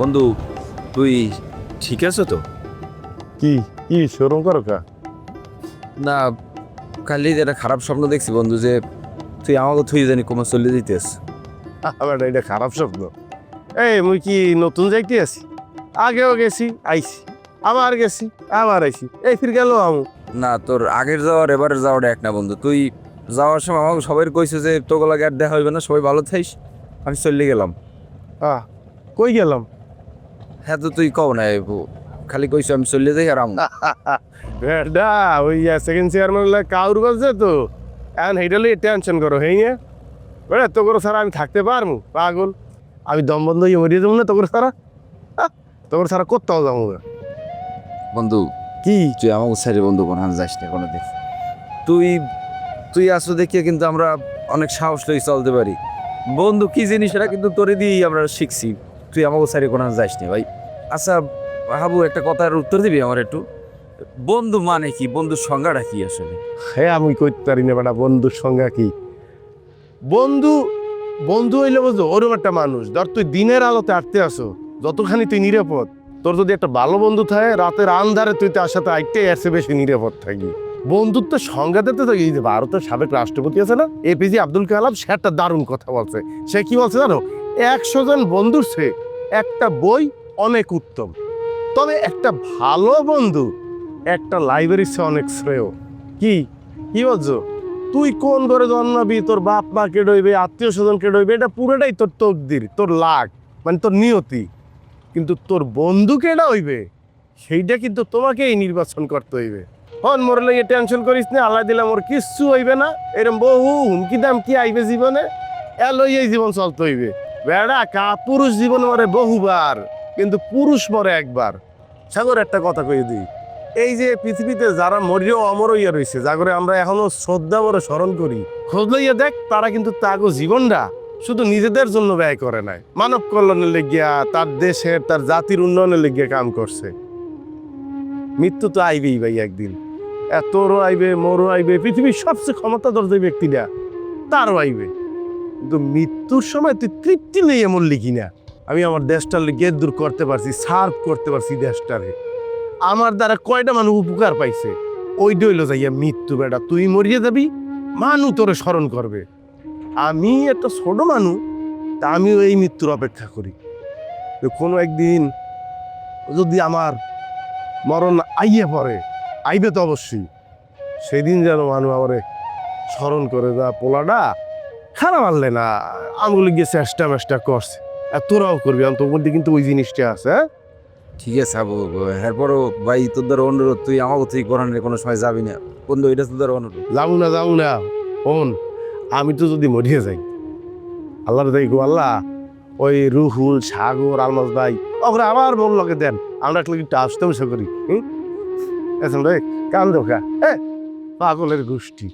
বন্ধু তুই ঠিক আছে তো? কি কি শোরুম করো কা? না কালি একটা খারাপ স্বপ্ন দেখছি বন্ধু যে তুই আমাকে তুই জানি কমে চলে দিতেস আবার এটা খারাপ স্বপ্ন। এই মুই কি নতুন যাইতে আছি? আগেও গেছি আইছি। আবার গেছি আবার আইছি। এই ফির গেল আমু। না তোর আগের যাওয়ার এবারের যাওয়াটা এক না বন্ধু। তুই যাওয়ার সময় আমাকে সবাই কইছে যে তোগুলা গ্যাট দেখা হইবে না সবাই ভালো থাইস আমি চলে গেলাম। আহ কই গেলাম? হ্যাঁ তো তুই কও না এবু। খালি কইছো আমি চলে যাই আর বেডা ওই সেকেন্ড চেয়ারম্যান কাউর বলছে তো? এখন সেইটা লিয়ে টেনশন করো হেই বেড়া তো করো সারা আমি থাকতে পারব পাগল। আমি দম বন্ধ হয়ে মরিয়ে দেবো না তোর সারা তোর সারা কোথাও যাব। বন্ধু কি? তুই আমাকে সারি বন্ধু কোন যাস না কোনো দিন তুই তুই আসো দেখিয়ে কিন্তু আমরা অনেক সাহস লই চলতে পারি। বন্ধু কি জিনিস এটা কিন্তু তোরে দিয়েই আমরা শিখছি। তুই আমাকে সারি কোন যাস না ভাই। আচ্ছা হাবু, একটা কথার উত্তর দিবি আমার একটু? বন্ধু মানে কি? বন্ধুর সংজ্ঞাটা কি আসলে? হ্যাঁ আমি কইতে পারি না বেটা, বন্ধুর সংজ্ঞা কি? বন্ধু বন্ধু হইলে বুঝলো ওরকম একটা মানুষ। ধর, তুই দিনের আলোতে আটতে আসো যতখানি তুই নিরাপদ, তোর যদি একটা ভালো বন্ধু থাকে, রাতের আন্ধারে তুই তার সাথে আইতে এসে বেশি নিরাপদ থাকি। বন্ধুত্ব সংজ্ঞাতে তো যে ভারতের সাবেক রাষ্ট্রপতি আছে না এপিজে আব্দুল কালাম, সে একটা দারুণ কথা বলছে। সে কি বলছে জানো? একশো জন বন্ধুর সে একটা বই অনেক উত্তম। তবে একটা ভালো বন্ধু একটা লাইব্রেরির চেয়ে অনেক শ্রেয়। কি? কি বলছো? তুই কোন ঘরে জন্মাবি, তোর বাপ মা কে ডইবে, আত্মীয় স্বজন কে ডইবে, এটা পুরোটাই তোর তকদির, তোর লাগ মানে তোর নিয়তি। কিন্তু তোর বন্ধু কেডা হইবে সেইটা কিন্তু তোমাকেই নির্বাচন করতে হইবে। হন, মোর লাগে টেনশন করিস না, আল্লাহ দিলাম ওর কিচ্ছু হইবে না। এরম বহু হুমকি দাম কি আইবে জীবনে এলই এই জীবন চলতে হইবে। বেড়া কা, পুরুষ জীবন মরে বহুবার, কিন্তু পুরুষ মরে একবার। সাগর, একটা কথা কই দিই এই যে পৃথিবীতে যারা মরিও অমর হইয়া রয়েছে করে আমরা এখনও শ্রদ্ধা বড় স্মরণ করি। খোঁজ লইয়া দেখ, তারা কিন্তু তাগো জীবনটা শুধু নিজেদের জন্য ব্যয় করে নাই। মানব কল্যাণের লেগিয়া, তার দেশের, তার জাতির উন্নয়নের লেগিয়া কাম করছে। মৃত্যু তো আইবেই ভাই একদিন। তোরও আইবে, মোরও আইবে, পৃথিবীর সবচেয়ে ক্ষমতাধর যে ব্যক্তিটা, তারও আইবে। কিন্তু মৃত্যুর সময় তুই তৃপ্তি লইয়া মরলি কিনা আমি আমার দেশটার লিগে দূর করতে পারছি, সার্ভ করতে পারছি দেশটারে। আমার দ্বারা কয়টা মানুষ উপকার পাইছে? ওই ডইল যাইয়া মৃত্যু বেটা, তুই মরিয়ে যাবি, মানু তোরে স্মরণ করবে। আমি একটা ছোট মানুষ তা আমিও এই মৃত্যুর অপেক্ষা করি। তো কোনো একদিন যদি আমার মরণ আইয়ে পড়ে, আইবে তো অবশ্যই। সেদিন যেন মানুষ আমারে স্মরণ করে যা পোলাটা খারাপ আনলে না আমগুলো গিয়ে চেষ্টা মেষ্টা করছে। আর তোরাও করবি আমি তোর মধ্যে কিন্তু ওই জিনিসটা আছে হ্যাঁ? ঠিক আছে হাবু এরপরও ভাই তোর দ্বারা অনুরোধ তুই আমাকে তুই কোরআনের কোনো সময় যাবি না। বন্ধু এটা তোর দ্বারা অনুরোধ। যাব না যাব না। ওন আমি তো যদি মরিয়ে যাই আল্লাহর গো আল্লাহ ওই রুহুল সাগর আলমাস ভাই ওরা আবার বল লোকে দেন। আমরা একটু একটু আসতে বসে করি হুম? এসন রে কান দোকা হ্যাঁ পাগলের গোষ্ঠী।